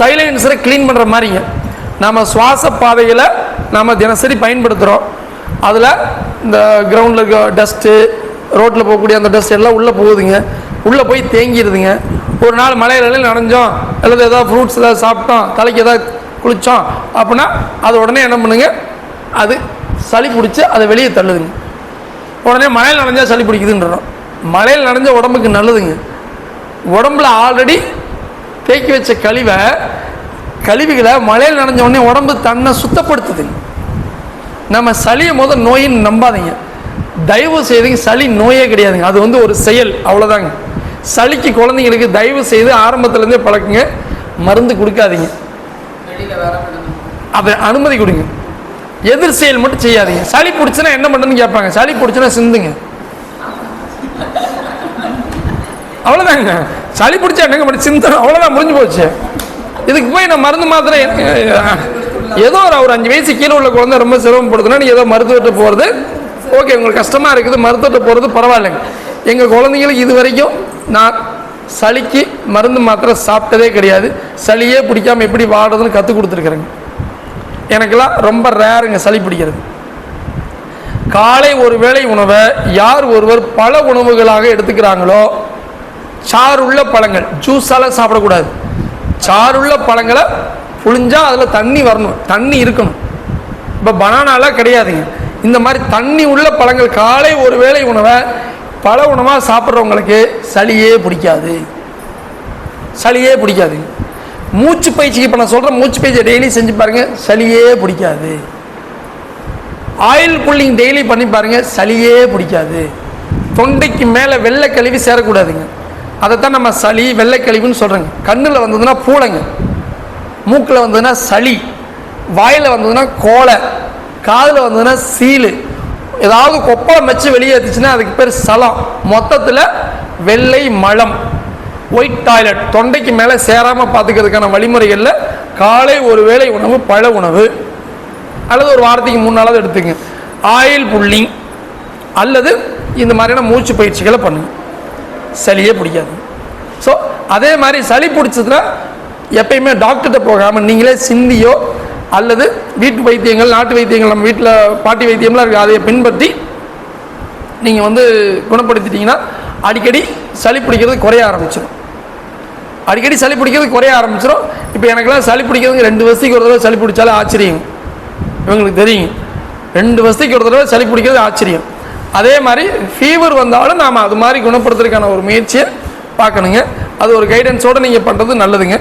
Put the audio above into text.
சைலன்சரை clean பண்ணுற மாதிரிங்க. நம்ம சுவாச பாதையில் நம்ம தினசரி பயன்படுத்துகிறோம் அதில் இந்த கிரவுண்டில் இருக்க டஸ்ட்டு ரோட்டில் போகக்கூடிய அந்த டஸ்ட் எல்லாம் உள்ளே போகுதுங்க. உள்ளே போய் தேங்கிடுதுங்க ஒரு நாள் மலையில நனைஞ்சோம். அல்லது ஏதாவது ஃப்ரூட்ஸ் ஏதாவது சாப்பிட்டோம். தலைக்கு ஏதாவது குளித்தோம் அப்படின்னா அது உடனே என்ன பண்ணுங்க? அது சளி பிடிச்சி அதை வெளியே தள்ளுதுங்க. உடனே மழையில் நனைஞ்சா சளி பிடிக்குதுன்றோம். மழையில் நனைஞ்ச உடம்புக்கு நல்லதுங்க. உடம்புல ஆல்ரெடி தேக்கி வச்ச கழிவை கழிவுகளை மழையில் நனைஞ்ச உடனே உடம்பு தன்னை சுத்தப்படுத்துதுங்க நம்ம சளியை முதல் நோயின்னு நம்பாதீங்க. தயவு செய்துங்க சளி நோயே கிடையாதுங்க. அது வந்து ஒரு செயல் அவ்வளோதாங்க சளிக்கு குழந்தைங்களுக்கு தயவு செய்து ஆரம்பத்துலேருந்தே பழக்குங்க. மருந்து கொடுக்காதீங்க. அதை அனுமதி கொடுங்க. எதிர் செயல் மட்டும் செய்யாதீங்க. சளி பிடிச்சுன்னா என்ன பண்ணுன்னு கேட்பாங்க. சளி பிடிச்சுன்னா சிந்துங்க. அவ்வளோதாங்க சளி பிடிச்சா என்னங்க பண்ணி சிந்தனை அவ்வளோதான் முடிஞ்சு போச்சு. இதுக்கு போய் நான் மருந்து மாத்திரை ஏதோ ஒரு ஒரு அஞ்சு வயசு கீழே உள்ள குழந்தை ரொம்ப சிரமப்படுதுன்னா நீ ஏதோ மருத்துவத்தை போகிறது ஓகே உங்களுக்கு கஷ்டமாக இருக்குது மருத்துவத்தை போகிறது பரவாயில்லைங்க. எங்கள் குழந்தைங்களுக்கு இது வரைக்கும் நான் சளிக்கு மருந்து மாத்திரை சாப்பிட்டதே கிடையாது. சளியே பிடிக்காம எப்படி வாடுறதுன்னு கற்றுக் கொடுத்துருக்குறேங்க. எனக்கெல்லாம் ரொம்ப ரேருங்க சளி பிடிக்கிறது. காலை ஒரு வேளை உணவை யார் ஒருவர் பல உணவுகளாக எடுத்துக்கிறாங்களோ சாறுள்ள பழங்கள் ஜூஸால் சாப்பிடக்கூடாது. சாறுள்ள பழங்களை புழிஞ்சால் அதில் தண்ணி வரணும் தண்ணி இருக்கணும். இப்போ பனானாலாம் கிடையாதுங்க. இந்த மாதிரி தண்ணி உள்ள பழங்கள் காலை ஒரு வேளை உணவை பல உணவாக சாப்பிட்றவங்களுக்கு சளியே பிடிக்காது. சளியே பிடிக்காதுங்க மூச்சு பயிற்சிக்கு இப்போ நான் சொல்கிற மூச்சு பயிற்சி டெய்லி செஞ்சு பாருங்கள் சளியே பிடிக்காது. ஆயில் புல்லிங் டெய்லி பண்ணி பாருங்கள் சளியே பிடிக்காது. தொண்டைக்கு மேலே வெள்ளை கழுவி சேரக்கூடாதுங்க. அதைத்தான் நம்ம சளி வெள்ளைக்கழிவுன்னு சொல்கிறேங்க சொல்கிறோங்க கண்ணில் வந்ததுன்னா பூளைங்க. மூக்கில் வந்ததுன்னா சளி. வாயில் வந்ததுன்னா கோலை காதில் வந்ததுன்னா சீலு. ஏதாவது கொப்பளம் வச்சு வெளியேற்றுச்சுன்னா அதுக்கு பேர் சலம் மொத்தத்தில் வெள்ளை மலம். ஒயிட் டாய்லெட் தொண்டைக்கு மேலே சேராமல் பார்த்துக்கிறதுக்கான வழிமுறைகளில் காலை ஒரு வேளை உணவு பழ உணவு. அல்லது ஒரு வாரத்துக்கு மூணு நாளாவது எடுத்துங்க ஆயில் புல்லிங் அல்லது இந்த மாதிரியான மூச்சு பயிற்சிகளை பண்ணுங்க. சளியே பிடிக்காது. ஸோ அதே மாதிரி சளி பிடிச்சதுன்னா எப்பயுமே டாக்டர்கிட்ட போகாமல் நீங்களே சிந்தியோ அல்லது வீட்டு வைத்தியங்கள் நாட்டு வைத்தியங்கள் நம்ம வீட்டில் பாட்டி வைத்தியம்லாம் இருக்குது அதை பின்பற்றி நீங்கள் வந்து குணப்படுத்திட்டீங்கன்னா அடிக்கடி சளி பிடிக்கிறது குறைய ஆரம்பிச்சிடும் அடிக்கடி சளி பிடிக்கிறது குறைய ஆரம்பிச்சிடும் இப்போ எனக்கெல்லாம் சளி பிடிக்கிறதுக்கு ரெண்டு வருஷத்துக்கு ஒரு தடவை சளி பிடிச்சாலே ஆச்சரியம். இவங்களுக்கு தெரியும். ரெண்டு வருஷத்துக்கு ஒரு தடவை சளி பிடிக்கிறது ஆச்சரியம். அதே மாதிரி ஃபீவர் வந்தாலும் நாம் அது மாதிரி குணப்படுத்துறதுக்கான ஒரு முயற்சியை பார்க்கணுங்க. அது ஒரு கைடன்ஸோடு நீங்கள் பண்ணுறது நல்லதுங்க.